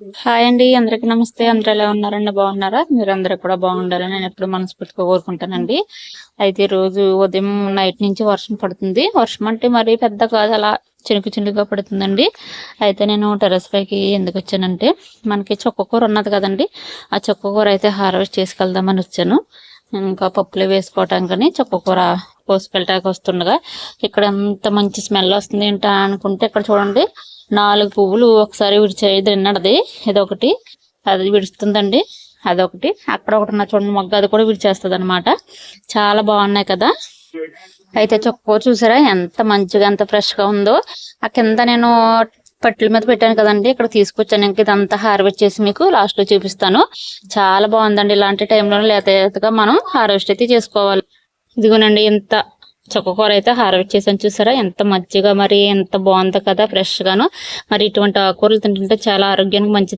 Hi అండి అందరికి నమస్తే. అందరు ఎలా ఉన్నారండి? బాగున్నారా? మీరు అందరు కూడా బాగుండాలని నేను ఎప్పుడు మనస్ఫూర్తిగా కోరుకుంటానండి. అయితే రోజు ఉదయం నైట్ నుంచి వర్షం పడుతుంది. వర్షం అంటే మరి పెద్ద కాదు అలా చినుకు చినుకుగా పడుతుందండి. అయితే నేను టెర్రస్ పైకి ఎందుకు వచ్చానంటే మనకి చొక్కకూర ఉన్నది కదండి. ఆ చొక్కకూర అయితే హార్వెస్ట్ చేసుకెళ్దామని వచ్చాను. ఇంకా పప్పులు వేసుకోవటానికని చొక్కకూర కోసుకెళ్ళటానికి వస్తుండగా ఇక్కడ ఎంత మంచి స్మెల్ వస్తుంది ఏంటా అనుకుంటే ఇక్కడ చూడండి నాలుగు పువ్వులు ఒకసారి విడిచాయి తిన్నది ఇదొకటి అది విడుస్తుందండి అదొకటి అక్కడ ఒకటి ఉన్న చూడండి మొగ్గ అది కూడా విడిచేస్తుంది అనమాట చాలా బాగున్నాయి కదా. అయితే చొక్కో చూసారా ఎంత మంచిగా ఎంత ఫ్రెష్గా ఉందో. ఆ కింద నేను పట్ల మీద పెట్టాను కదండి ఇక్కడ తీసుకొచ్చాను. ఇంక ఇదంతా హార్వెస్ట్ చేసి మీకు లాస్ట్లో చూపిస్తాను. చాలా బాగుందండి ఇలాంటి టైంలో లేత లేతగా మనం హార్వెస్ట్ అయితే చేసుకోవాలి. ఇదిగోనండి ఇంత చొక్కకూర అయితే హార్వెస్ట్ చేసాను చూసారా? ఎంత మజ్జిగా మరి ఎంత బాగుందో కదా ఫ్రెష్ గాను మరి ఇటువంటి ఆకుకూరలు తింటుంటే చాలా ఆరోగ్యానికి మంచిది.